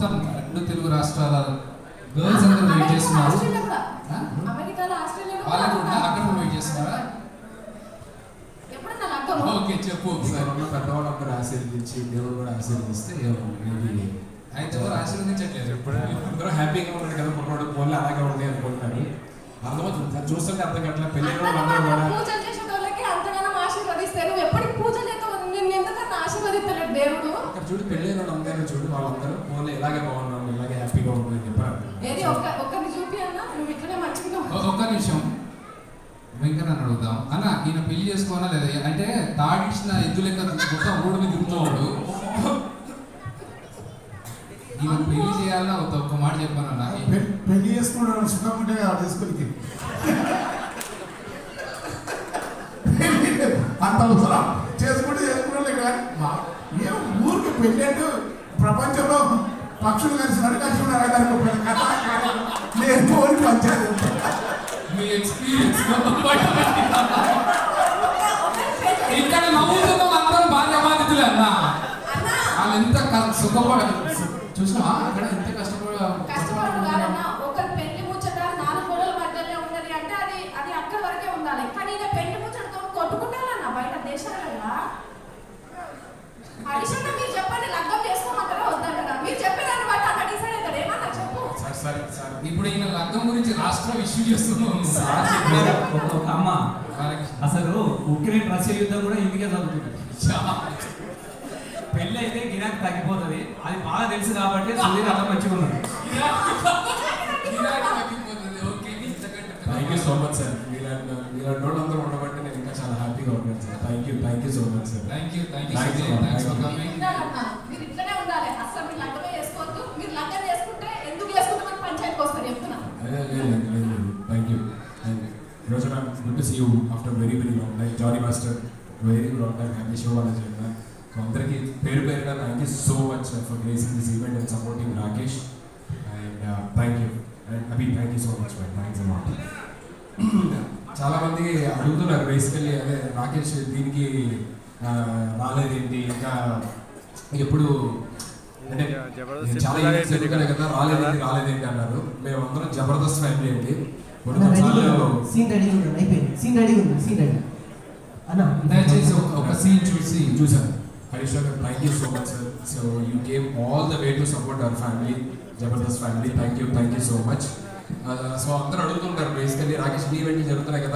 మొత్తం రెండు తెలుగు రాష్ట్రాల గర్ల్స్ అందరూ వెయిట్ చేస్తున్నారు. వాళ్ళకు కూడా అక్కడ ఉన్నారు. వెయిట్ చేస్తున్నారా? ఓకే చెప్పు ఒకసారి. ఉన్న పెద్దవాళ్ళందరూ ఆశీర్వదించి దేవుడు కూడా ఆశీర్వదిస్తే మేబీ అయితే ఎవరు ఆశీర్వదించట్లేదు? అందరూ హ్యాపీగా ఉన్నాడు కదా మొన్నోడు ఫోన్లో అలాగే ఉంది అనుకుంటున్నారు సార్ చూస్తుంటే అర్థం కావట్లేదు. పెళ్ళి కూడా చూడు పెళ్ళి వాళ్ళందరూ చూడు వాళ్ళందరూ ఫోన్లో ఇలాగే బాగున్నాం ఇలాగే హ్యాపీగా ఉంటుంది చెప్పారు. ఏది ఒక్క నిమిషం. వెంకన్న అడుగుదాం. అన్న ఈయన పెళ్ళి చేసుకోవాలా లేదా? అంటే తాడిచ్చిన ఎద్దు లెక్క మొత్తం రోడ్డు మీద తిరుగుతున్నాడు ఈయన పెళ్ళి చేయాలన్నా ఒక ఒక్క మాట చెప్పాను అన్న? పె- పెళ్ళి చేసుకున్నాడు సుఖం ఉంటే చేసుకుని అంత అవసరం. చేసుకుంటే చేసుకున్నాడు కానీ మా- ఏం ఊరికి పెళ్ళంటూ ప్రపంచంలో పక్షులు కలిసి ఐదారు రూపాయల కథ. నేను పోని పంచాయతీ మీ ఎక్స్పీరియన్స్ ఇక్కడ నవ్వుతున్నాం అందరం భార్య బాధితులే అన్న. వాళ్ళు ఎంత సుఖపడ చూసినావా? అక్కడ ఎంత కష్టపడ కష్టపడు కాదన్న ఒకరి సార్ సార్. ఇప్పుడు ఈయన లగ్గం గురించి రాష్ట్రం ఇష్యూ చేస్తున్నాం సార్ ఒక- అమ్మ అసలు ఉక్రెయిన్ రష్యా యుద్ధం కూడా ఇందుకే జరుగుతుంది? పెళ్ళి అయితే గిరాక్ తగ్గిపోతుంది. అది బాగా తెలుసు కాబట్టి సుధీర్ అంత మంచిగా ఉన్నాడు thank you so much sir మీలాంటి మీలాంటి వాళ్ళందరూ ఉండబట్టి నేను ఇంకా చాలా హ్యాపీగా ఉన్నాను sir thank you thank you so much sir thank you thank you. Thanks for. Coming good to see you after very very long time Johnny master very long time happy show వాళ్ళ చెప్పిన so అందరికీ పేరు పేరుగా thank you so much for gracing this event and supporting Rakesh and thank you and Abhi thank you so much ma'am thanks a lot చాలా మంది అడుగుతున్నారు basically అదే రాకేష్ దీనికి ఆ, రాలేదేంటి? ఇంకా ఎప్పుడు అంటే చాలా ఈవెంట్స్ కదా రాలేదేంటి రాలేదేంటి అన్నారు. మేమందరం జబర్దస్త్ ఫ్యామిలీ అండి. సీన్ రెడీ ఉంది అయిపోయింది. సీన్ రెడీ ఉంది. సీన్ రెడీ అన్న దయచేసి ఒక- ఒక సీన్ చూసి చూసాను హరీష్ గారు thank you so much sir so you came all the way to support our family Jabardasth family thank you thank you so much so అందరూ అడుగుతుంటారు బేసికలీ రాకేష్ ఈవెంట్లు జరుగుతున్నాయి కదా.